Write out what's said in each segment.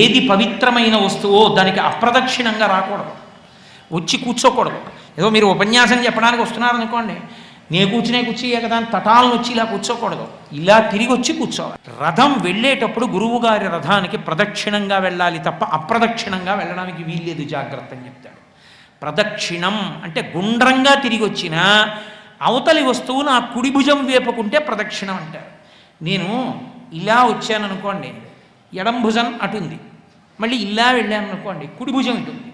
ఏది పవిత్రమైన వస్తువో దానికి అప్రదక్షిణంగా రాకూడదు. వచ్చి కూర్చోకూడదు. ఏదో మీరు ఉపన్యాసం చెప్పడానికి వస్తున్నారనుకోండి నేను కూర్చునే కూర్చి దాని తటాలను వచ్చి ఇలా కూర్చోకూడదు. ఇలా తిరిగి వచ్చి కూర్చోవాలి. రథం వెళ్ళేటప్పుడు గురువు గారి రథానికి ప్రదక్షిణంగా వెళ్ళాలి తప్ప అప్రదక్షిణంగా వెళ్ళడానికి వీల్లేదు జాగ్రత్త అని చెప్తాడు. ప్రదక్షిణం అంటే గుండ్రంగా తిరిగి వచ్చిన అవతలి వస్తువు నా కుడి భుజం వేపుకుంటే ప్రదక్షిణం అంటారు. నేను ఇలా వచ్చాను అనుకోండి ఎడం భుజం అటుంది మళ్ళీ ఇలా వెళ్ళాను అనుకోండి కుడి భుజం ఇటుంది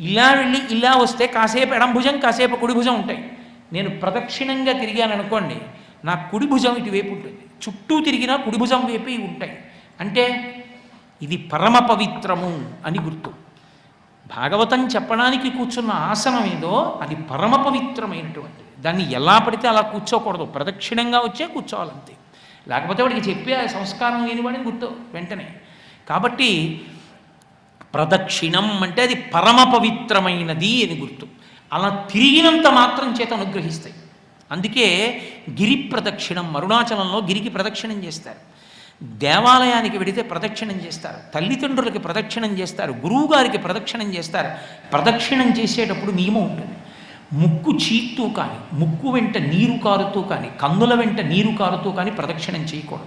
ఇలా వెళ్ళి ఇలా వస్తే కాసేపు ఎడం భుజం కాసేపు కుడి భుజం ఉంటాయి. నేను ప్రదక్షిణంగా తిరిగాను అనుకోండి నా కుడి భుజం ఇటువైపు ఉంటుంది. చుట్టూ తిరిగినా కుడి భుజం వైపు ఇవి ఉంటాయి. అంటే ఇది పరమ పవిత్రము అని గుర్తు. భాగవతం చెప్పడానికి కూర్చున్న ఆసనం ఏదో అది పరమ పవిత్రమైనటువంటిది. దాన్ని ఎలా పడితే అలా కూర్చోకూడదు. ప్రదక్షిణంగా వచ్చే కూర్చోవాలంతే. లేకపోతే వాడికి చెప్పే సంస్కారం సంస్కారం లేనివాడిని గుర్తు వెంటనే. కాబట్టి ప్రదక్షిణం అంటే అది పరమ పవిత్రమైనది అని గుర్తు. అలా తిరిగినంత మాత్రం చేత అనుగ్రహిస్తాయి. అందుకే గిరి ప్రదక్షిణం అరుణాచలంలో గిరికి ప్రదక్షిణం చేస్తారు. దేవాలయానికి వెడితే ప్రదక్షిణం చేస్తారు. తల్లిదండ్రులకి ప్రదక్షిణం చేస్తారు. గురువుగారికి ప్రదక్షిణం చేస్తారు. ప్రదక్షిణం చేసేటప్పుడు నియమం ఉంటుంది. ముక్కు చీత్తూ కానీ ముక్కు వెంట నీరు కారుతూ కానీ కన్నుల వెంట నీరు కారుతూ కానీ ప్రదక్షిణం చేయకూడదు.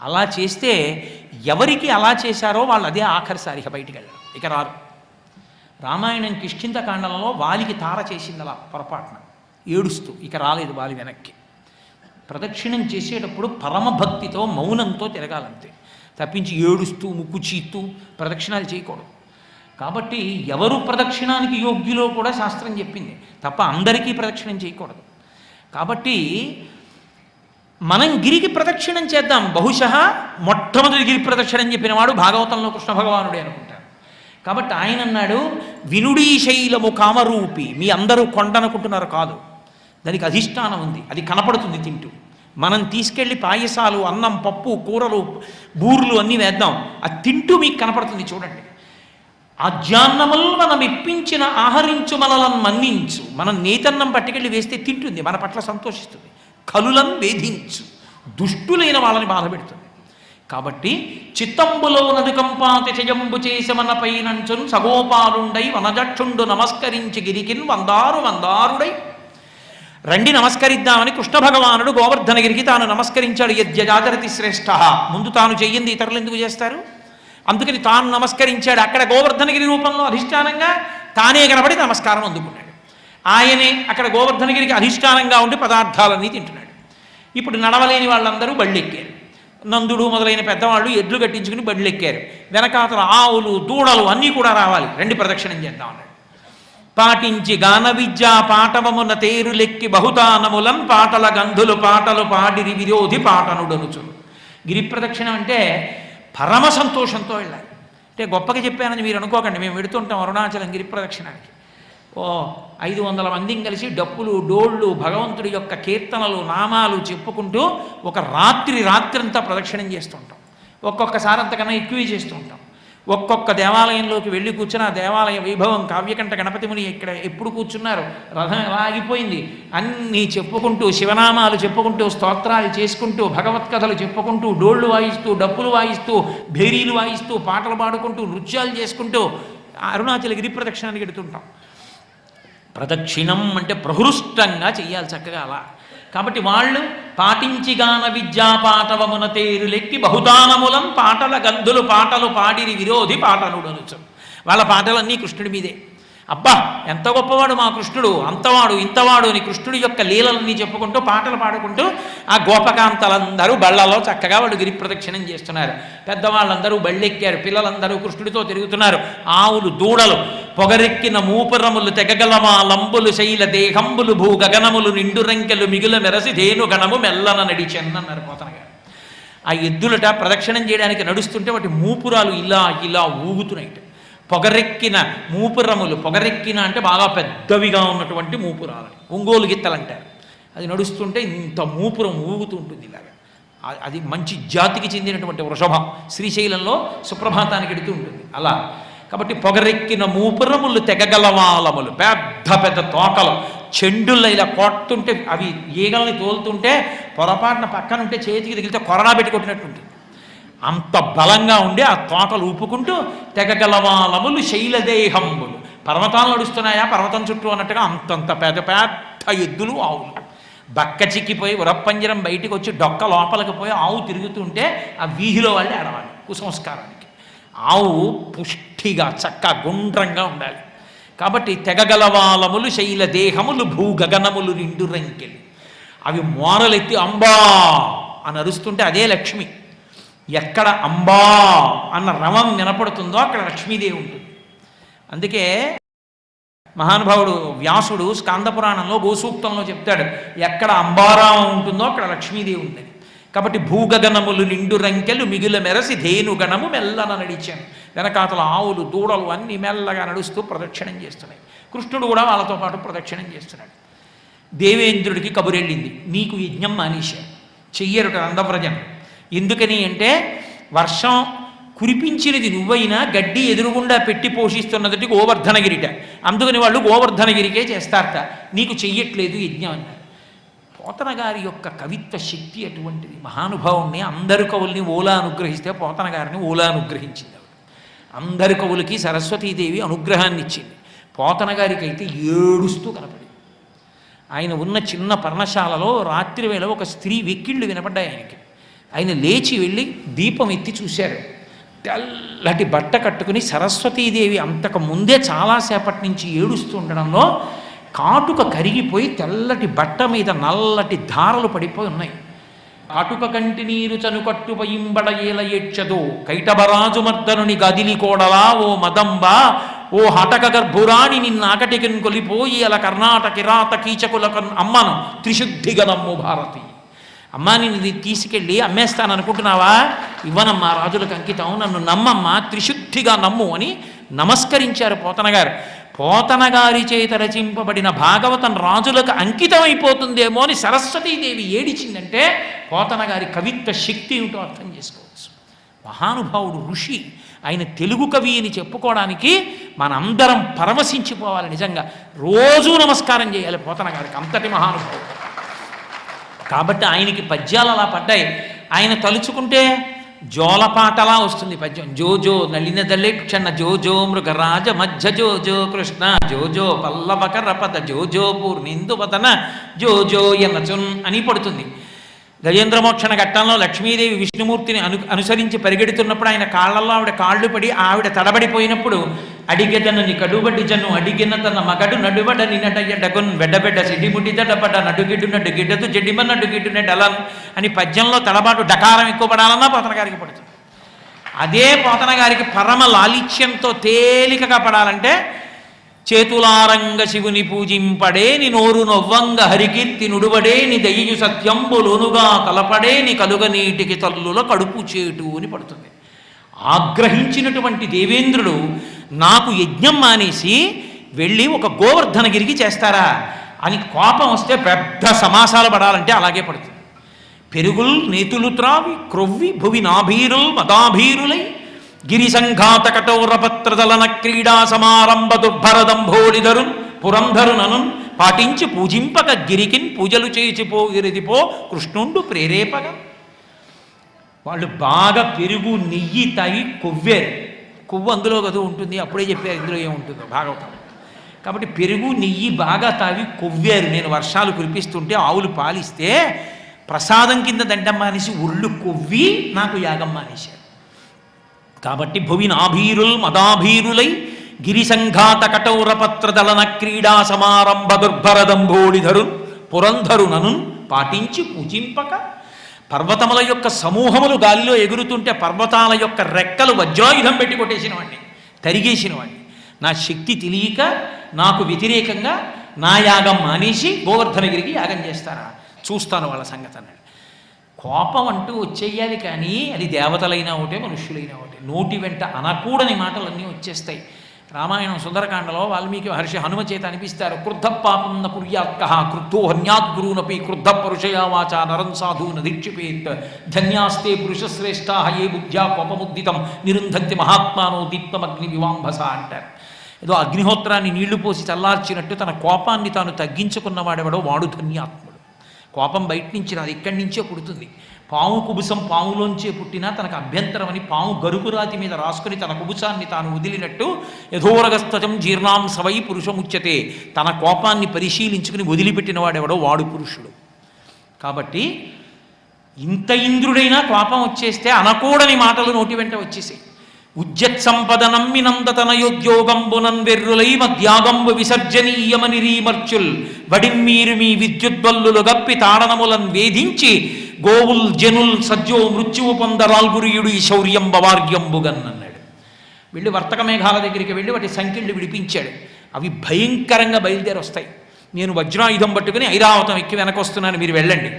అలా చేస్తే ఎవరికి అలా చేశారో వాళ్ళు అదే ఆఖరిసారిగా బయటికి వెళ్ళారు. ఇక రారు. రామాయణం కిష్కింతకాండంలో వాలికి తార చేసింది అలా పొరపాటున. ఏడుస్తూ ఇక రాలేదు వాలి వెనక్కి. ప్రదక్షిణం చేసేటప్పుడు పరమభక్తితో మౌనంతో తిరగాలంతే. తప్పించి ఏడుస్తూ ముక్కు చీత్తూ ప్రదక్షిణాలు చేయకూడదు. కాబట్టి ఎవరు ప్రదక్షిణానికి యోగ్యులో కూడా శాస్త్రం చెప్పింది. తప్ప అందరికీ ప్రదక్షిణం చేయకూడదు. కాబట్టి మనం గిరికి ప్రదక్షిణం చేద్దాం. బహుశ మొట్టమొదటి గిరి ప్రదక్షిణం చెప్పినవాడు భాగవతంలో కృష్ణ భగవానుడే అనుకుంటారు కాబట్టి ఆయన అన్నాడు వినుడీ శైలము కామరూపి. మీ అందరూ కొండనుకుంటున్నారు కాదు. దానికి అధిష్టానం ఉంది. అది కనపడుతుంది తింటూ. మనం తీసుకెళ్ళి పాయసాలు అన్నం పప్పు కూరలు బూర్లు అన్నీ వేద్దాం. అది తింటూ మీకు కనపడుతుంది చూడండి. ఆజ్యాన్నములు మనం ఇప్పించిన ఆహరించు మనలను మన్నించు. మనం నేతన్నం పట్టుకెళ్ళి వేస్తే తింటుంది మన పట్ల సంతోషిస్తుంది. కలులను వేధించు. దుష్టులైన వాళ్ళని బాధ పెడుతుంది. కాబట్టి చిత్తంబులో నదుకంపాతి చయంబు చేసి మన సగోపాలుండై వనజక్షుండు నమస్కరించి గిరికిన్ వందారు వందారుడై. రండి నమస్కరిద్దామని కృష్ణ భగవానుడు గోవర్ధనగిరికి తాను నమస్కరించాడు యజ్ఞజాచరతి శ్రేష్ఠ. ముందు తాను చెయ్యింది ఇతరులు ఎందుకు చేస్తారు? అందుకని తాను నమస్కరించాడు అక్కడ గోవర్ధనగిరి రూపంలో అధిష్టానంగా తానే కనబడి నమస్కారం అందుకున్నాడు. ఆయనే అక్కడ గోవర్ధనగిరికి అధిష్టానంగా ఉండి పదార్థాలన్నీ తింటున్నాడు. ఇప్పుడు నడవలేని వాళ్ళందరూ బళ్ళెక్కారు. నందుడు మొదలైన పెద్దవాళ్ళు ఎడ్లు కట్టించుకుని బళ్ళెక్కారు. వెనకాతల ఆవులు దూడలు అన్నీ కూడా రావాలి. రెండు ప్రదక్షిణం చేద్దాం అన్నాడు. పాటించి గాన విద్యా పాటవమున తేరులెక్కి బహుదానములం పాటల గంధులు పాటలు పాడిరి విరోధి పాటనుడనుచు. గిరి ప్రదక్షిణం అంటే పరమ సంతోషంతో వెళ్ళాలి. అంటే గొప్పగా చెప్పానని మీరు అనుకోకండి. మేము వెడుతుంటాం అరుణాచలం గిరి ప్రదక్షిణానికి. ఓ ఐదు వందల మందిని కలిసి డప్పులు డోళ్ళు భగవంతుడి యొక్క కీర్తనలు నామాలు చెప్పుకుంటూ ఒక రాత్రి రాత్రంతా ప్రదక్షిణం చేస్తుంటాం. ఒక్కొక్కసారి అంతకన్నా ఎక్కువే చేస్తుంటాం. ఒక్కొక్క దేవాలయంలోకి వెళ్ళి కూర్చున్న ఆ దేవాలయ వైభవం కావ్యకంఠ గణపతి ముని ఇక్కడ ఎప్పుడు కూర్చున్నారు? రథం ఎలా ఆగిపోయింది? అన్నీ చెప్పుకుంటూ శివనామాలు చెప్పుకుంటూ స్తోత్రాలు చేసుకుంటూ భగవత్కథలు చెప్పుకుంటూ డోళ్ళు వాయిస్తూ డప్పులు వాయిస్తూ భేరీలు వాయిస్తూ పాటలు పాడుకుంటూ నృత్యాలు చేసుకుంటూ అరుణాచల గిరి ప్రదక్షిణానికి ఎడుతుంటాం. ప్రదక్షిణం అంటే ప్రహృష్టంగా చెయ్యాలి చక్కగా అలా. కాబట్టి వాళ్ళు పాటించిగాన విద్యా పాటవమున తేరులెక్కి బహుదానములం పాటల గంధులు పాటలు పాడిరి విరోధి పాటనుడనుచు వాళ్ళ పాటలన్నీ కృష్ణుడి మీదే. అబ్బా ఎంత గొప్పవాడు మా కృష్ణుడు అంతవాడు ఇంతవాడు అని కృష్ణుడి యొక్క లీలలన్నీ చెప్పుకుంటూ పాటలు పాడుకుంటూ ఆ గోపకాంతలందరూ బళ్ళలో చక్కగా వాళ్ళు గిరి ప్రదక్షిణం చేస్తున్నారు. పెద్దవాళ్ళందరూ బళ్ళెక్కారు పిల్లలందరూ కృష్ణుడితో తిరుగుతున్నారు. ఆవులు దూడలు పొగరెక్కిన మూపురములు తెగగలమా లంబులు శైల దేహంబులు భూ గగనములు నిండు రంకెలు మిగుల మెరసి ధేను గణము మెల్లన నడిచెన్నన్నారు పోతన ఆ ఎద్దులట ప్రదక్షిణం చేయడానికి నడుస్తుంటే వాటి మూపురాలు ఇలా ఇలా ఊగుతున్నాయి పొగరెక్కిన మూపురములు. పొగరెక్కిన అంటే బాగా పెద్దవిగా ఉన్నటువంటి మూపురాలు. ఒంగోలు గిత్తలు అంటారు అది నడుస్తుంటే ఇంత మూపురం ఊగుతూ ఉంటుంది ఇలాగా అది మంచి జాతికి చెందినటువంటి వృషభం శ్రీశైలంలో సుప్రభాతానికి ఎడుతూ ఉంటుంది. అలా. కాబట్టి పొగరెక్కిన మూపురములు తెగగలవాలములు. పెద్ద పెద్ద తోకలు. చెండుల్లో ఇలా కొడుతుంటే అవి ఈగల్ని తోలుతుంటే పొరపాటున పక్కనుంటే చేతికి తగిలితే కొరడా పెట్టి కొట్టినట్టు అంత బలంగా ఉండి ఆ తోటలు ఊపుకుంటూ తెగగలవాలములు శైలదేహంబులు. పర్వతాలు నడుస్తున్నాయా? పర్వతం చుట్టూ అన్నట్టుగా అంతంత పెద్ద పెద్ద ఎద్దులు ఆవులు. బక్క చిక్కిపోయి ఉరప్పంజరం బయటికి వచ్చి డొక్క లోపలికి పోయి ఆవు తిరుగుతుంటే ఆ వీధిలో వాళ్ళే ఆడవాలి కుసంస్కారానికి. ఆవు పుష్టిగా చక్క గుండ్రంగా ఉండాలి. కాబట్టి తెగగలవాలములు శైల దేహములు భూగగనములు నిండు రంకెలు. అవి మోరలెత్తి అంబా అని అరుస్తుంటే అదే లక్ష్మి. ఎక్కడ అంబా అన్న రవం వినపడుతుందో అక్కడ లక్ష్మీదేవి ఉంటుంది. అందుకే మహానుభావుడు వ్యాసుడు స్కాందపురాణంలో గోసూక్తంలో చెప్తాడు ఎక్కడ అంబారామం ఉంటుందో అక్కడ లక్ష్మీదేవి ఉంటుంది. కాబట్టి భూగగనములు నిండు రంకెలు మిగిల మెరసి ధేనుగణము మెల్లన నడిచాను వెనకాతల ఆవులు దూడలు అన్ని మెల్లగా నడుస్తూ ప్రదక్షిణం చేస్తున్నాయి. కృష్ణుడు కూడా వాళ్ళతో పాటు ప్రదక్షిణం చేస్తున్నాడు. దేవేంద్రుడికి కబురెళ్ళింది నీకు యజ్ఞం మానేశారు చెయ్యరుట అందవ్రజం ఎందుకని అంటే వర్షం కురిపించినది నువ్వైనా గడ్డి ఎదురుగుండా పెట్టి పోషిస్తున్నది గోవర్ధనగిరిట. అందుకని వాళ్ళు గోవర్ధనగిరికే చేస్తారట. నీకు చెయ్యట్లేదు యజ్ఞం అన్నారు. పోతన గారి యొక్క కవిత్వ శక్తి అటువంటిది మహానుభావుణ్ణి అందరు కవుల్ని ఓలా అనుగ్రహిస్తే పోతన గారిని ఓలా అనుగ్రహించింది ఆవిడ. అందరి కవులకి సరస్వతీదేవి అనుగ్రహాన్ని ఇచ్చింది. పోతన గారికి అయితే ఏడుస్తూ కనపడింది. ఆయన ఉన్న చిన్న పర్ణశాలలో రాత్రి వేళ ఒక స్త్రీ వెక్కిళ్ళు వినపడ్డాయి ఆయనకి. ఆయన లేచి వెళ్ళి దీపం ఎత్తి చూశారు. తెల్లటి బట్ట కట్టుకుని సరస్వతీదేవి అంతకు ముందే చాలాసేపటి నుంచి ఏడుస్తూ ఉండడంలో కాటుక కరిగిపోయి తెల్లటి బట్ట మీద నల్లటి ధారలు పడిపోయి ఉన్నాయి. కాటుక కంటి నీరు చనుకట్టు పయింబడ ఏల ఏడ్చదు. కైటబరాజు మర్దనుని గదిలి కోడలా ఓ మదంబ ఓ హటక గర్భురాణి నిన్నాకటికిన్ కొలిపోయి అలా కర్ణాటక కిరాత కీచకుల అమ్మను త్రిశుద్ధిగనమ్ము భారతి. అమ్మా నేను ఇది తీసుకెళ్ళి అమ్మేస్తాను అనుకుంటున్నావా ఇవ్వనమ్మా రాజులకు అంకితం నన్ను నమ్మమ్మా త్రిశుద్ధిగా నమ్ము అని నమస్కరించారు పోతనగారు. పోతనగారి చేత రచింపబడిన భాగవతం రాజులకు అంకితం అయిపోతుందేమో అని సరస్వతీదేవి ఏడిచిందంటే పోతనగారి కవిత్వ శక్తి ఏమిటో అర్థం చేసుకోవచ్చు. మహానుభావుడు ఋషి ఆయన తెలుగు కవి అని చెప్పుకోవడానికి మనందరం పరవశించిపోవాలి నిజంగా. రోజూ నమస్కారం చేయాలి పోతనగారికి. అంతటి మహానుభావుడు. కాబట్టి ఆయనకి పద్యాలు అలా పడ్డాయి. ఆయన తలుచుకుంటే జోలపాటలా వస్తుంది పద్యం. జో జో నలిన దళిక్షణ జో జో మృగరాజ మధ్య జో జో కృష్ణ జో జో పల్లవకర పద జో జో పూర్ణిందు జో జో ఎనచున్ అని పడుతుంది. గజేంద్రమోక్షణ ఘట్టంలో లక్ష్మీదేవి విష్ణుమూర్తిని అను అనుసరించి పరిగెడుతున్నప్పుడు ఆయన కాళ్ళల్లో ఆవిడ కాళ్ళు పడి ఆవిడ తడబడిపోయినప్పుడు అడిగెదను నీ కడుబడి జను అడిగిన తన మగడు నడుబడ నిన్నటయ్య డగున్ వెడ్డబెడ్డ సిడ్డిముడ్డి దడబడ్డ నడుగిడ్డు నడుగిడ్డదు జడ్డిమ నడ్డు గిడ్డు అని పద్యంలో తడబాటు డకారం ఎక్కువ పడాలన్నా పోతన గారికి పడుతుంది. అదే పోతన గారికి పరమ లాలిత్యంతో తేలికగా పడాలంటే చేతులారంగ శివుని పూజింపడేని నోరు నొవ్వంగ హరికీర్తి నుడువడేని దయ్యు సత్యంబులోనుగా కలపడేని కలుగ నీటికి తల్లుల కడుపు చేటు అని పడుతుంది. ఆగ్రహించినటువంటి దేవేంద్రుడు నాకు యజ్ఞం మానేసి వెళ్ళి ఒక గోవర్ధనగిరికి చేస్తారా అని కోపం వస్తే పెద్ద సమాసాలు పడాలంటే అలాగే పడుతుంది. పెరుగుల్ నేతులు త్రావి క్రొవ్వి భువి నాభీరుల్ మదాభీరులై గిరి సంఘాత కఠోరపత్రదలన క్రీడా సమారంభ దుర్భరదంభోళిధరున్ పురంధరునను పాటించి పూజింపక గిరికిన్ పూజలు చేసిపో ఇరిదిపో కృష్ణుండు ప్రేరేపగా. వాళ్ళు బాగా పెరుగు నెయ్యి తాగి కొవ్వేరు. కొవ్వు అందులో కదా ఉంటుంది అప్పుడే చెప్పారు ఇందులో ఏముంటుందో భాగవతం. కాబట్టి పెరుగు నెయ్యి బాగా తాగి కొవ్వారు నేను వర్షాలు కురిపిస్తుంటే ఆవులు పాలిస్తే ప్రసాదం కింద దండం మానేసి ఒళ్ళు కొవ్వి నాకు యాగం మానేశారు కాబట్టి భువి నాభీరుల్ మదాభీరులై గిరి సంఘాత కఠోరపత్రదలన క్రీడా సమారంభ దుర్భరదంభోడిధరు పురంధరునను పాటించి పూజింపక పర్వతముల యొక్క సమూహములు గాలిలో ఎగురుతుంటే పర్వతాల యొక్క రెక్కలు వజ్రాయుధం పెట్టి కొట్టేసిన వాడిని తరిగేసిన వాడిని నా శక్తి తెలియక నాకు వ్యతిరేకంగా నా యాగం మానేసి గోవర్ధనగిరికి యాగం చేస్తారా? చూస్తాను వాళ్ళ సంగతి అన్నాడు. కోపం అంటూ వచ్చేయాలి కానీ అది దేవతలైనా ఒకటే మనుష్యులైనా ఒకటే. నోటి వెంట అనకూడని మాటలన్నీ వచ్చేస్తాయి. రామాయణం సుందరకాండలో వాల్మీకి మహర్షి హనుమ చేత అనిపిస్తారు క్రుద్ధ పాపం న పుర్యాత్క క్రుద్ధో హన్యాద్గురునపి క్రుద్ధ పరుషయా వాచా నరం సాధూన దీక్షిపేత్ ధన్యాస్తే పురుషశ్రేష్టా ఏ బుద్ధ్యా కోపముద్దితం నిరుంధంతి మహాత్మానో దీప్తమగ్ని వివాంభస అంటారు. ఏదో అగ్నిహోత్రాన్ని నీళ్ళు పోసి చల్లార్చినట్టు తన కోపాన్ని తాను తగ్గించుకున్నవాడెవడో వాడు ధన్యాత్ముడు కోపం బయట నుంచి రాదు ఇక్కడి నుంచే పుడుతుంది. పాము కుబుసం పాములోంచే పుట్టినా తనకు అభ్యంతరం అని పాము గరుకురాతి మీద రాసుకుని తన కుబుసాన్ని తాను వదిలినట్టు యథోరగస్తజం జీర్ణాంసవై పురుషముచ్యతే. తన కోపాన్ని పరిశీలించుకుని వదిలిపెట్టిన వాడెవడో వాడు పురుషుడు. కాబట్టి ఇంత ఇంద్రుడైనా కోపం వచ్చేస్తే అనకూడని మాటలు నోటి వెంట వచ్చేసాయి. ఉజ్జత్ సంపద వెర్రులై మధ్యాగంబు విసర్జనీయమని రీమర్చుల్ వడిమ్మీరు మీ విద్యుద్బల్లులు గప్పి తాడనములన్ వేధించి గోవుల్ జనుల్ సజ్జో మృత్యువు పొందరాల్గురియుడు ఈ శౌర్యం బవార్యంబుగన్ అన్నాడు. వెళ్ళి వర్తక మేఘాల దగ్గరికి వెళ్ళి వాటి సంఖ్యలు విడిపించాడు. అవి భయంకరంగా బయలుదేరి వస్తాయి నేను వజ్రాయుధం పట్టుకుని ఐరావతం ఎక్కి వెనకొస్తున్నాను. మీరు వెళ్ళండి.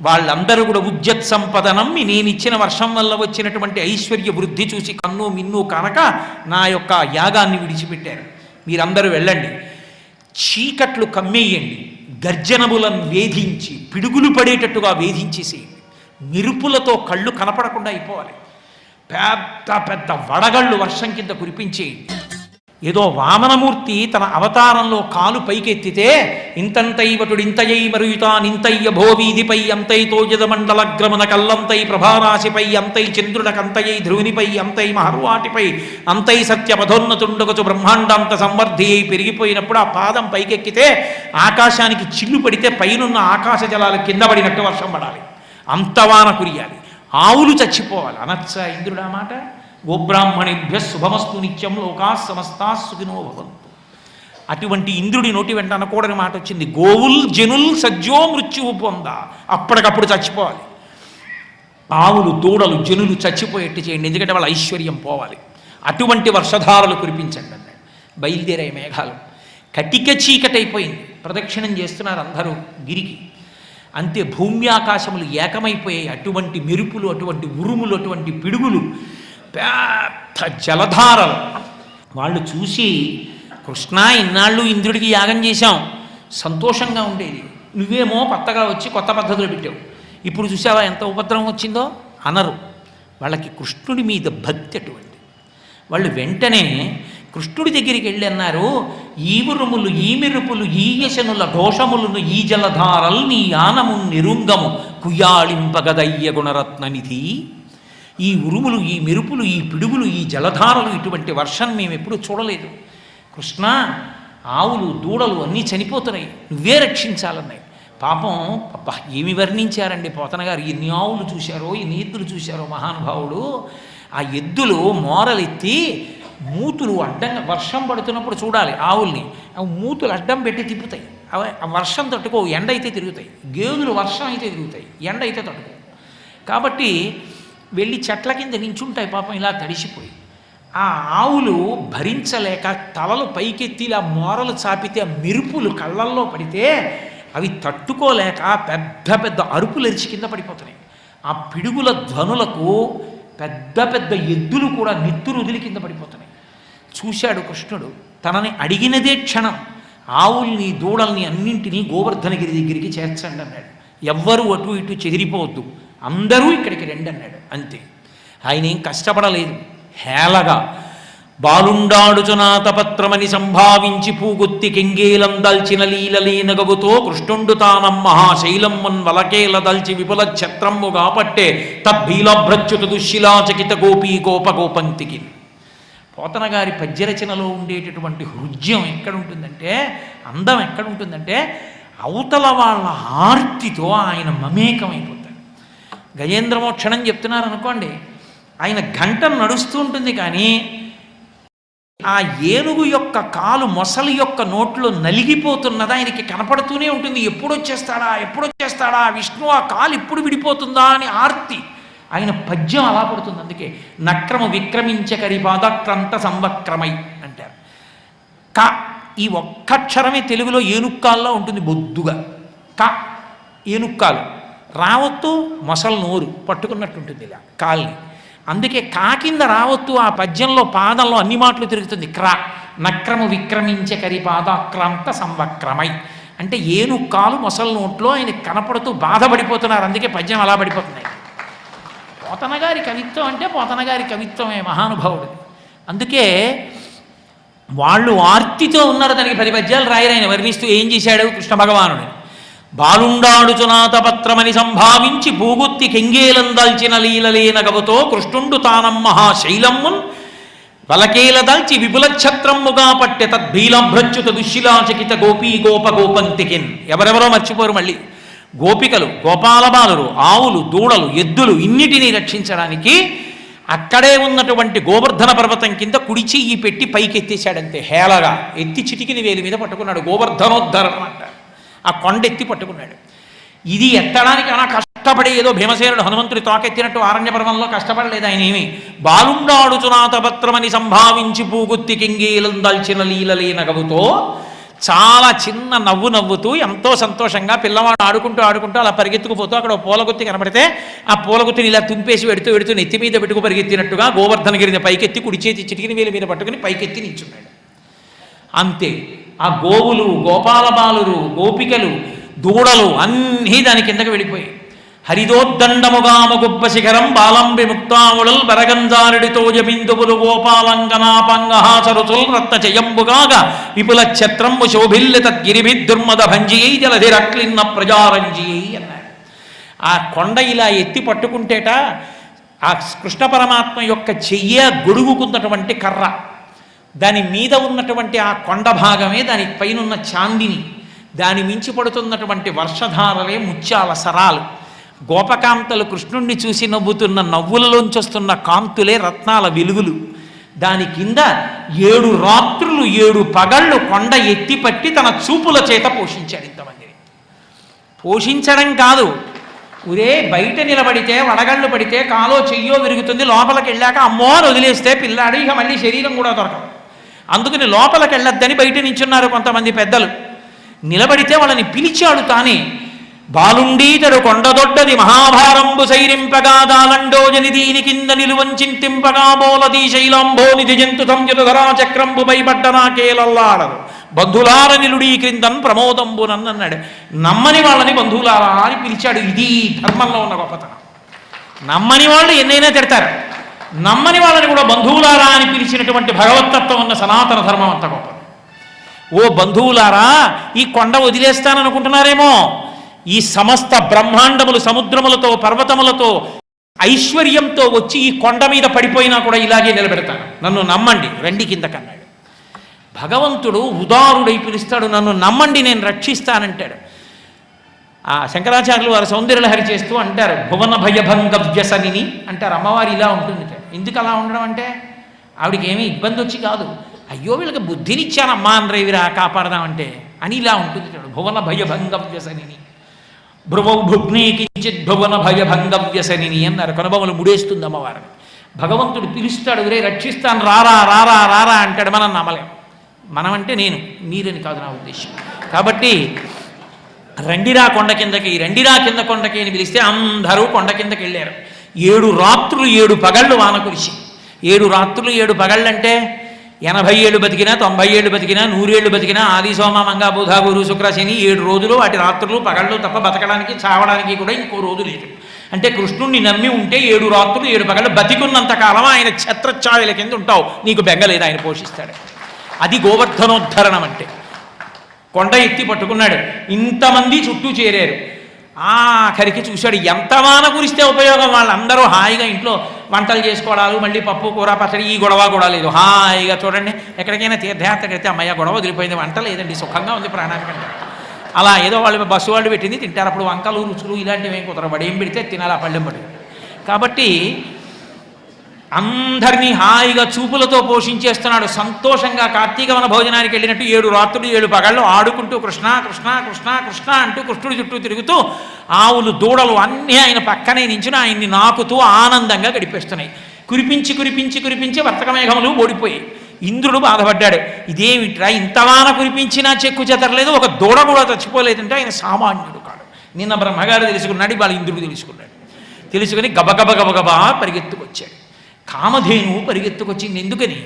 వాళ్ళందరూ కూడా ఉద్యత్ సంపదనం. నేను ఇచ్చిన వర్షం వల్ల వచ్చినటువంటి ఐశ్వర్య వృద్ధి చూసి కన్ను మిన్ను కనుక నా యొక్క యాగాన్ని విడిచిపెట్టారు. మీరందరూ వెళ్ళండి. చీకట్లు కమ్మేయండి. గర్జనములను వేధించి పిడుగులు పడేటట్టుగా వేధించేసేయండి మెరుపులతో కళ్ళు కనపడకుండా అయిపోవాలి. పెద్ద పెద్ద వడగళ్ళు వర్షం కింద కురిపించేయండి. ఏదో వామనమూర్తి తన అవతారంలో కాలు పైకెత్తితే ఇంతంతైవటుడు ఇంతయై మరుయుతానింతయ్య భోవీధిపై అంతై తోజద గ్రమన కల్లంతై ప్రభారాశిపై అంతై చంద్రుడకంతయై ధ్రువునిపై అంతై మహర్వాటిపై అంతై సత్యపథోన్నతుండగచు బ్రహ్మాండాంత సంవర్ధి అయి పెరిగిపోయినప్పుడు ఆ పాదం పైకెక్కితే ఆకాశానికి చిల్లు పడితే పైనున్న ఆకాశ జలాలు కింద పడినట్టు వర్షం పడాలి. అంతవాన కురియాలి. ఆవులు చచ్చిపోవాలి. అనచ్చ ఇంద్రుడా మాట? గోబ్రాహ్మణిభ్య శుభమస్తు నిత్యం లోకా సమస్తా సుఖినో భవంతు. అటువంటి ఇంద్రుడి నోటి వెంట అనకూడని మాట వచ్చింది. గోవుల్ జనుల్ సజ్జో మృత్యువు పొంద. అప్పటికప్పుడు చచ్చిపోవాలి. ఆవులు దూడలు జనులు చచ్చిపోయేట్టు చేయండి. ఎందుకంటే వాళ్ళ ఐశ్వర్యం పోవాలి. అటువంటి వర్షధారలు కురిపించండి అన్నాడు. బయలుదేరాయి మేఘాలు. కటిక చీకటైపోయింది. ప్రదక్షిణం చేస్తున్నారు అందరూ గిరికి. అంతే భూమి ఆకాశములు ఏకమైపోయాయి. అటువంటి మెరుపులు అటువంటి ఉరుములు అటువంటి పిడుగులు పెద్ద జలధారలు. వాళ్ళు చూసి కృష్ణ ఇన్నాళ్ళు ఇంద్రుడికి యాగం చేశాం. సంతోషంగా ఉండేది. నువ్వేమో కొత్తగా వచ్చి కొత్త పద్ధతులు పెట్టావు. ఇప్పుడు చూసావా ఎంత ఉపద్రవం వచ్చిందో? అనరు. వాళ్ళకి కృష్ణుడి మీద భక్తి అటువంటి. వాళ్ళు వెంటనే కృష్ణుడి దగ్గరికి వెళ్ళి అన్నారు ఈ ఈమిరుపులు ఈయశనుల మెరుపులు ఈ ఘోషములను ఈ జలధారల్ నీ యానము నిరుంగము కుయాళింపగదయ్య గుణరత్ననిధి. ఈ ఉరుములు ఈ మెరుపులు ఈ పిడుగులు ఈ జలధారలు ఇటువంటి వర్షం మేము ఎప్పుడూ చూడలేదు. కృష్ణ ఆవులు దూడలు అన్నీ చనిపోతున్నాయి. నువ్వే రక్షించాలన్నాయి. పాపం అబ్బా ఏమి వర్ణించారండి పోతన గారు ఎన్ని ఆవులు చూశారో ఎన్ని ఎద్దులు చూశారో మహానుభావుడు. ఆ ఎద్దులు మోరలెత్తి మూతులు అడ్డంగా వర్షం పడుతున్నప్పుడు చూడాలి ఆవుల్ని. మూతులు అడ్డం పెట్టి తిప్పుతాయి. అవి ఆ వర్షం తట్టుకో ఎండ అయితే తిరుగుతాయి. గేదెలు వర్షం అయితే తిరుగుతాయి ఎండ అయితే తట్టుకో కాబట్టి వెళ్ళి చెట్ల కింద నించుంటాయి పాపం ఇలా తడిసిపోయి. ఆ ఆవులు భరించలేక తలలు పైకెత్తి ఇలా మోరలు చాపితే ఆ మెరుపులు కళ్ళల్లో పడితే అవి తట్టుకోలేక పెద్ద పెద్ద అరుపులు ఎరిచి కింద పడిపోతున్నాయి. ఆ పిడుగుల ధ్వనులకు పెద్ద పెద్ద ఎద్దులు కూడా నెత్తురు వదిలి కింద పడిపోతున్నాయి. చూశాడు కృష్ణుడు తనని అడిగినదే క్షణం. ఆవుల్ని దూడల్ని అన్నింటినీ గోవర్ధనగిరి దగ్గరికి చేర్చండి అన్నాడు. ఎవ్వరూ అటు ఇటు చెదిరిపోవద్దు. అందరూ ఇక్కడికి రండి అన్నాడు. అంతే. ఆయన ఏం కష్టపడలేదు. హేళగా. బాలుండాడుచునాతపత్రమని సంభావించి పూగొత్తి కెంగేలం దల్చిన లీలలీనగవుతో కృష్ణుండు తానం మహాశైలమ్మన్ వలకేల దల్చి విపుల ఛత్రమ్ముగా పట్టే తద్భీలభ్రచ్యుత దుశ్శిలాచకిత గోపీ గోపగోపంతికి. పోతన గారి పద్యరచనలో ఉండేటటువంటి హృద్యం ఎక్కడుంటుందంటే అందం ఎక్కడుంటుందంటే అవతల వాళ్ళ ఆర్తితో ఆయన మమేకమైపోతుంది గజేంద్రమోక్షణం చెప్తున్నారు అనుకోండి ఆయన గంట నడుస్తూ ఉంటుంది కానీ ఆ ఏనుగు యొక్క కాలు మొసలి యొక్క నోట్లో నలిగిపోతున్నది ఆయనకి కనపడుతూనే ఉంటుంది. ఎప్పుడు వచ్చేస్తాడా ఎప్పుడు వచ్చేస్తాడా విష్ణు ఆ కాలు ఇప్పుడు విడిపోతుందా అని ఆర్తి. ఆయన పద్యం అలా పడుతుంది. అందుకే నక్రమ విక్రమించకరి పాదక్రంత సంవక్రమై అంటారు. క ఈ ఒక్కక్షరమే తెలుగులో ఏనుక్కాల్లో ఉంటుంది బొద్దుగా. క ఏనుక్కాలు. రావత్తు మొసలు నోరు పట్టుకున్నట్టు ఉంటుంది ఇలా కాల్ని. అందుకే కాకింద రావత్తు ఆ పద్యంలో పాదంలో అన్ని మాటలు తిరుగుతుంది. క్ర నక్రము విక్రమించే కరి పాదాక్రాంత సంవక్రమై. అంటే ఏనుక్కాలు మొసలు నోట్లో ఆయన కనపడుతూ బాధపడిపోతున్నారు. అందుకే పద్యం అలా పడిపోతున్నాయి. పోతనగారి కవిత్వం అంటే పోతనగారి కవిత్వమే మహానుభావుడు అందుకే వాళ్ళు ఆర్తితో ఉన్నారు. దానికి పది పద్యాలు రాయరాయన వర్ణిస్తూ ఏం చేశాడు కృష్ణ భగవానుడు? బాలుండాడుచునాతపత్రమని సంభావించి పూగుత్తి కెంగేలందాల్చిన లీలలేనగవతో కృష్ణుండు తానం మహాశైలమ్మున్ వలకేలదాల్చి విపులఛత్రమ్ముగా పట్టె తద్భీలభ్రచ్యుత దుశ్శిలాచకిత గోపీ గోప గోపంతికిన్ ఎవరెవరో మర్చిపోరు మళ్ళీ. గోపికలు గోపాలబాలురు ఆవులు దూడలు ఎద్దులు ఇన్నిటినీ రక్షించడానికి అక్కడే ఉన్నటువంటి గోవర్ధన పర్వతం కింద కుడి చెయ్యి పెట్టి పైకెత్తేశాడంతే హేళగా. ఎత్తి చిటికిని వేలి మీద పట్టుకున్నాడు గోవర్ధనోద్ధరణ అంటారు ఆ కొండ ఎత్తి పట్టుకున్నాడు. ఇది ఎత్తడానికి అలా కష్టపడి ఏదో భీమసేనుడు హనుమంతుడి తోకెత్తినట్టు ఆరణ్య పర్వంలో కష్టపడలేదు ఆయన ఏమి బాలుండాడుచునాతపత్రమని సంభావించి పూగుత్తి కింగీలందల్చిన లీలలే నగవుతో చాలా చిన్న నవ్వు నవ్వుతూ ఎంతో సంతోషంగా పిల్లవాడు ఆడుకుంటూ ఆడుకుంటూ అలా పరిగెత్తుకుపోతూ అక్కడ పూలగుత్తి కనబడితే ఆ పూలగుత్తిని ఇలా తుంపేసి పెడుతూ పెడుతూ నెత్తి మీద పెట్టుకు పరిగెత్తినట్టుగా గోవర్ధనగిరిని పైకెత్తి కుడి చేతి చిటికిన మీద పట్టుకుని పైకెత్తి నిల్చున్నాడు. అంతే. ఆ గోవులు గోపాలబాలురు గోపికలు దూడలు అన్నీ దాని కిందకి వెళ్ళిపోయాయి. హరిదోద్దండముగామ గుబ్బ శిఖరం బాలంబి విముక్తాముడల్ బరగంజారుడితో జబిందువులు గోపాలంగనాపంగహాసరుతుల్ రత్న జయంబుగాగా విపుల ఛత్రంబు శోభిల్లి తద్గిరిభిద్దుర్మద భంజియై జలధిరక్లిన్న ప్రజారంజియై అన్నాడు. ఆ కొండ ఇలా ఎత్తి పట్టుకుంటేట ఆ కృష్ణ పరమాత్మ యొక్క చెయ్య గొడుగుకున్నటువంటి కర్ర. దాని మీద ఉన్నటువంటి ఆ కొండ భాగమే దాని పైన ఉన్న చాందిని దాని మించి పడుతున్నటువంటి వర్షధారలే ముత్యాల సరాలు. గోపకాంతలు కృష్ణుణ్ణి చూసి నవ్వుతున్న నవ్వులలోంచి వస్తున్న కాంతులే రత్నాల వెలుగులు. దాని కింద ఏడు రాత్రులు ఏడు పగళ్ళు కొండ ఎత్తిపట్టి తన చూపుల చేత పోషించాడు ఇంతమందిని. పోషించడం కాదు. ఉరే బయట నిలబడితే వడగళ్ళు పడితే కాలో చెయ్యో విరుగుతుంది లోపలికి వెళ్ళాక అమ్మో అని వదిలేస్తే పిల్లాడు ఇక మళ్ళీ శరీరం కూడా దొరకదు. అందుకని లోపలికి వెళ్ళొద్దని బయట నించున్నారు కొంతమంది పెద్దలు. నిలబడితే వాళ్ళని పిలిచాడు తానే బాలుండీతడు కొండదొడ్డది మహాభారంబు సైరింపగా దాలండోజని దీని కింద నిలువంచింతింపగా బోలదీ శైలాంబో నిధి జంతు సంయుత ధరా చక్రంబు పైబడ్డ బంధులార నిలుడీ క్రిందన్ ప్రమోదంబు నన్నన్నాడు. నమ్మని వాళ్ళని బంధువులారా అని పిలిచాడు. ఇది ధర్మంలో ఉన్న గొప్పతనం. నమ్మని వాళ్ళు ఎన్నైనా తిడతారు. నమ్మని వాళ్ళని కూడా బంధువులారా అని పిలిచినటువంటి భగవత్తత్వం ఉన్న సనాతన ధర్మం అంత గొప్పది. ఓ బంధువులారా ఈ కొండ వదిలేస్తాననుకుంటున్నారేమో? ఈ సమస్త బ్రహ్మాండములు సముద్రములతో పర్వతములతో ఐశ్వర్యంతో వచ్చి ఈ కొండ మీద పడిపోయినా కూడా ఇలాగే నిలబెడతాను. నన్ను నమ్మండి రండి కిందకన్నాడు భగవంతుడు ఉదారుడై పిలుస్తాడు నన్ను నమ్మండి నేను రక్షిస్తానంటాడు. ఆ శంకరాచార్యులు వారు సౌందర్యలహరి చేస్తూ అంటారు భువన భయభంగ వ్యసనిని అంటారు. అమ్మవారు ఇలా ఉంటుంది. ఎందుకు అలా ఉండడం అంటే ఆవిడకి ఏమీ ఇబ్బంది వచ్చి కాదు. అయ్యో వీళ్ళకి బుద్ధినిచ్చానమ్మా అంద్రేవిరా కాపాడదామంటే అని ఇలా ఉంటుంది చూడు. భువన భయభంగం వ్యసనిని. భ్రువౌ భుగ్నే కించిత్ భువన భయభంగం వ్యసనిని అన్నారు. కనుబొమ్మలు ముడేస్తుంది అమ్మవారిని భగవంతుడు పిలుస్తాడు రే రక్షిస్తాను రారా రారా రారా అంటాడు మనం నమ్మలేం మనం అంటే నేను మీరని కాదు నా ఉద్దేశం. కాబట్టి రండిరా కొండ కిందకి రండిరా కింద కొండకి అని పిలిస్తే అందరూ కొండ కిందకి వెళ్ళారు. ఏడు రాత్రులు ఏడు పగళ్ళు వాన కురిసి ఏడు రాత్రులు ఏడు పగళ్ళు అంటే ఎనభై ఏళ్ళు బతికినా తొంభై ఏళ్ళు బతికినా నూరేళ్ళు బతికినా ఆది సోమ మంగా బుధ గురు శుక్ర శని ఏడు రోజులు వాటి రాత్రులు పగళ్ళు తప్ప బతకడానికి చావడానికి కూడా ఇంకో రోజు లేదు. అంటే కృష్ణుణ్ణి నమ్మి ఉంటే ఏడు రాత్రులు ఏడు పగళ్ళు బతికున్నంత కాలం ఆయన ఛత్రఛాయల కింద ఉంటావు. నీకు బెంగలేదు ఆయన పోషిస్తాడు. అది గోవర్ధనోద్ధరణం అంటే. కొండ ఎత్తి పట్టుకున్నాడు. ఇంతమంది చుట్టూ చేరారు. ఆఖరికి చూశాడు ఎంత వాన కురిస్తే ఉపయోగం? వాళ్ళందరూ హాయిగా ఇంట్లో వంటలు చేసుకోవడాలు మళ్ళీ పప్పు కూర పచ్చడి ఈ గొడవ కూడా లేదు. హాయిగా చూడండి ఎక్కడికైనా తీర్థయాత్రకి కడితే అమ్మయ్య గొడవ వదిలిపోయింది. వంట లేదండి సుఖంగా ఉంది ప్రాణానికంటే అలా ఏదో వాళ్ళు బస్సు వాళ్ళు పెట్టింది తింటారు. అప్పుడు వంకలు రుచులు ఇలాంటివి ఏం కుదరబడి ఏం పెడితే తినాలి ఆ పళ్ళెం పడి కాబట్టి అందరినీ హాయిగా చూపులతో పోషించేస్తున్నాడు. సంతోషంగా కార్తీకవన భోజనానికి వెళ్ళినట్టు ఏడు రాత్రులు ఏడు పగళ్ళు ఆడుకుంటూ కృష్ణ కృష్ణ కృష్ణ కృష్ణ అంటూ కృష్ణుడి చుట్టూ తిరుగుతూ ఆవులు దూడలు అన్నీ ఆయన పక్కనే నించుని ఆయన్ని నాకుతూ ఆనందంగా గడిపేస్తున్నాయి. కురిపించి కురిపించి కురిపించి వర్తకమేఘములు ఓడిపోయాయి. ఇంద్రుడు బాధపడ్డాడు. ఇదేమిట్రా ఇంతవాన కురిపించినా చెక్కు చెదరలేదు ఒక దూడ కూడా చచ్చిపోలేదంటే ఆయన సామాన్యుడు కాడు. నిన్న బ్రహ్మగారు తెలుసుకున్నాడు ఇవాళ ఇంద్రుడు తెలుసుకున్నాడు. తెలుసుకుని గబగబ గబగబా పరిగెత్తుకొచ్చాడు. కామధేను పరిగెత్తుకొచ్చింది. ఎందుకని?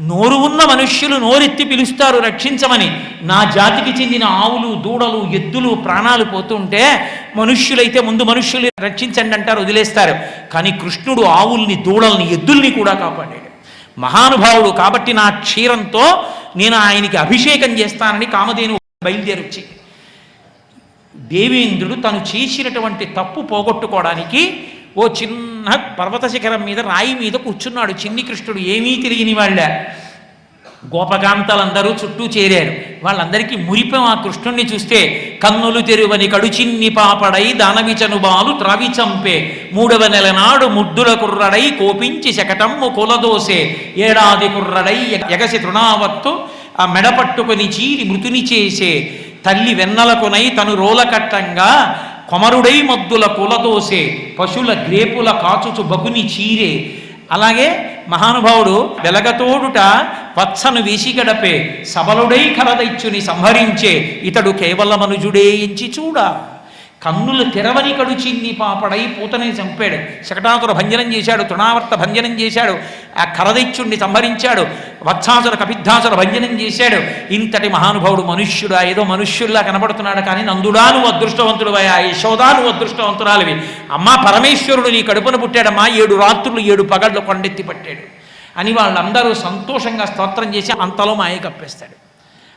నోరు ఉన్న మనుష్యులు నోరెత్తి పిలుస్తారు రక్షించమని. నా జాతికి చెందిన ఆవులు దూడలు ఎద్దులు ప్రాణాలు పోతుంటే మనుష్యులైతే ముందు మనుష్యులు రక్షించండి అంటారు వదిలేస్తారు. కానీ కృష్ణుడు ఆవుల్ని దూడల్ని ఎద్దుల్ని కూడా కాపాడాడు. మహానుభావుడు కాబట్టి నా క్షీరంతో నేను ఆయనకి అభిషేకం చేస్తానని కామధేను బయలుదేరొచ్చి. దేవేంద్రుడు తను చేసినటువంటి తప్పు పోగొట్టుకోవడానికి ఓ చిన్న పర్వత శిఖరం మీద రాయి మీద కూర్చున్నాడు చిన్ని కృష్ణుడు. ఏమీ తెలియని వాళ్ళ. గోపకాంతలందరూ చుట్టూ చేరారు. వాళ్ళందరికీ మురిపం ఆ కృష్ణుణ్ణి చూస్తే కన్నులు తెరువని కడుచిన్ని పాపడై దానవిచనుబాలు త్రవి చంపే. మూడవ నెల నాడు ముడ్డుల కుర్రడై కోపించి శకటమ్ము కులదోసే. ఏడాది కుర్రడై ఎగసి తృణావత్తు ఆ మెడ పట్టుకొని చీరి మృతుని చేసే. తల్లి వెన్నలకునై తను రోలకట్టంగా కొమరుడై మద్దుల కులదోసే పశుల గ్రేపుల కాచుచు బగుని చీరే. అలాగే మహానుభావుడు వెలగతోడుట పచ్చను వేసిగడపే సబలుడై కరదైచ్చుని సంహరించే ఇతడు కేవలమనుజుడే ఇంచి చూడ. కన్నులు తెరవని కడుచింది పాపడై పూతని చంపాడు. శకటాసుర భంజనం చేశాడు తృణావర్త భంజనం చేశాడు ఆ కరదైత్యుణ్ణి సంహరించాడు వత్సాసుర కపిద్ధాసుర భంజనం చేశాడు. ఇంతటి మహానుభావుడు మనుష్యుడా ఏదో మనుష్యుల్లా కనబడుతున్నాడు కానీ నందుడా నువ్వు అదృష్టవంతుడు ఆ యశోదా నువ్వు అదృష్టవంతురాలివి. అమ్మా పరమేశ్వరుడు నీ కడుపున పుట్టాడమ్మా ఏడు రాత్రులు ఏడు పగళ్ళు కొండెత్తి పట్టాడు. అని వాళ్ళందరూ సంతోషంగా స్తోత్రం చేసి అంతలో మాయ కప్పేస్తాడు.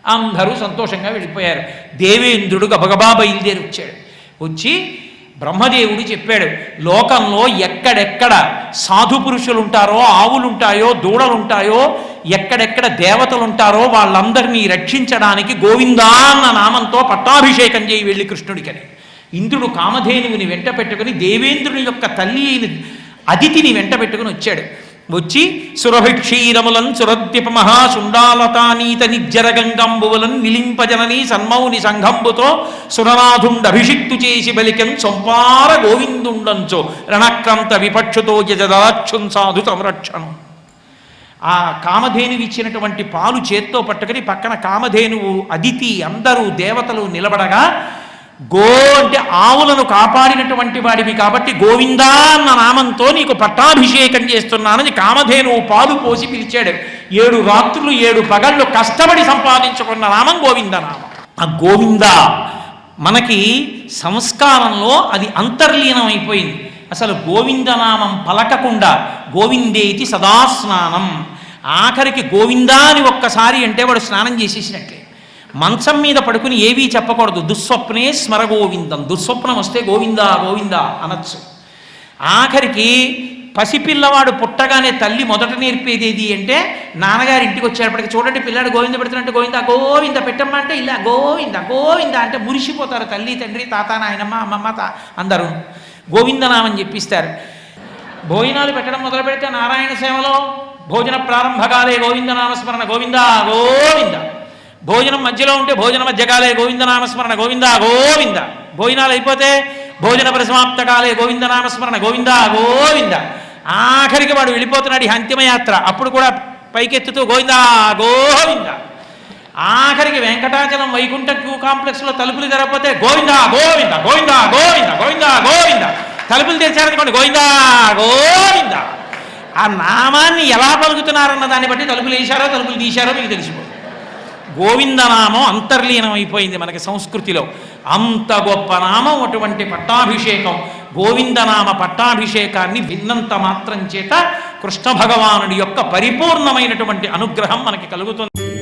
అందరూ సంతోషంగా వెళ్ళిపోయారు. దేవేంద్రుడు గబగబా బయలుదేరి వచ్చాడు. వచ్చి బ్రహ్మదేవుడు చెప్పాడు లోకంలో ఎక్కడెక్కడ సాధు పురుషులు ఉంటారో ఆవులుంటాయో దూడలుంటాయో ఎక్కడెక్కడ దేవతలుంటారో వాళ్ళందరినీ రక్షించడానికి గోవిందా అన్న నామంతో పట్టాభిషేకం చేయి వెళ్ళి కృష్ణుడికని. ఇంద్రుడు కామధేనువుని వెంట పెట్టుకుని దేవేంద్రుని యొక్క తల్లి అయిన అదితిని వెంట పెట్టుకుని వచ్చాడు. వచ్చి సురభిక్షీరములన్ సురద్యప మహాశుండాలతానీత నిజ్జరగంగంబువలం నిలింపజనని సన్మౌని సంఘంబుతో సురనాథుండభిషిక్తు చేసి బలికం సంపార గోవిందుండంచో రణక్రంత విపక్షుతో యజదాక్షుం సాధు సంరక్షణం. ఆ కామధేనువు ఇచ్చినటువంటి పాలు చేత్తో పట్టుకుని పక్కన కామధేనువు అదితి అందరూ దేవతలు నిలబడగా గో అంటే ఆవులను కాపాడినటువంటి వాడివి కాబట్టి గోవిందా అన్న నామంతో నీకు పట్టాభిషేకం చేస్తున్నానని కామధేనువు పాలు పోసి పిలిచాడు. ఏడు రాత్రులు ఏడు పగళ్ళు కష్టపడి సంపాదించుకున్న నామం గోవింద నామం. ఆ గోవింద మనకి సంస్కారంలో అది అంతర్లీనం అయిపోయింది అసలు గోవిందనామం పలకకుండా గోవిందేతి సదాస్నానం. ఆఖరికి గోవిందా అని ఒక్కసారి అంటే వాడు స్నానం చేసేసినట్లే. మంచం మీద పడుకుని ఏవీ చెప్పకూడదు. దుస్వప్నే స్మర గోవిందం దుస్వప్నం వస్తే గోవిందా గోవిందా అనొచ్చు. ఆఖరికి పసిపిల్లవాడు పుట్టగానే తల్లి మొదట నేర్పేది ఏది అంటే నాన్నగారి ఇంటికి వచ్చేటప్పటికి చూడండి పిల్లాడు గోవింద పెడుతున్నట్టు గోవింద గోవింద పెట్టమ్మా అంటే ఇలా గోవింద గోవింద అంటే మురిసిపోతారు తల్లి తండ్రి తాత నాయనమ్మ అమ్మమ్మ తా అందరూ. గోవిందనామని చెప్పిస్తారు. భోజనాలు పెట్టడం మొదలు పెడితే నారాయణ సేవలో భోజన ప్రారంభకాలే గోవిందనామస్మరణ. గోవింద గోవింద. భోజనం మధ్యలో ఉంటే భోజన మధ్యకాలే గోవిందనామస్మరణ గోవింద గోవింద భోజనాలు అయిపోతే భోజన పరిసమాప్తకాలే గోవిందనామస్మరణ గోవింద గోవింద ఆఖరికి వాడు వెళ్ళిపోతున్నాడు ఈ అంతిమయాత్ర. అప్పుడు కూడా పైకెత్తుతూ గోవింద గోవింద. ఆఖరికి వెంకటాచలం వైకుంఠ క్యూ కాంప్లెక్స్లో తలుపులు తెరపోతే గోవింద గోవింద గోవింద గోవింద గోవింద గోవింద. తలుపులు తెరిచారనుకోండి గోవింద గోవింద. ఆ నామాన్ని ఎలా పలుకుతున్నారన్న దాన్ని బట్టి తలుపులు వేశారో తలుపులు తీశారో మీకు తెలుసు. గోవిందనామం అంతర్లీనం అయిపోయింది మనకి సంస్కృతిలో. అంత గొప్ప నామం అటువంటి పట్టాభిషేకం. గోవిందనామ పట్టాభిషేకాన్ని భిన్నంత మాత్రం చేత కృష్ణ భగవానుడి యొక్క పరిపూర్ణమైనటువంటి అనుగ్రహం మనకి కలుగుతుంది.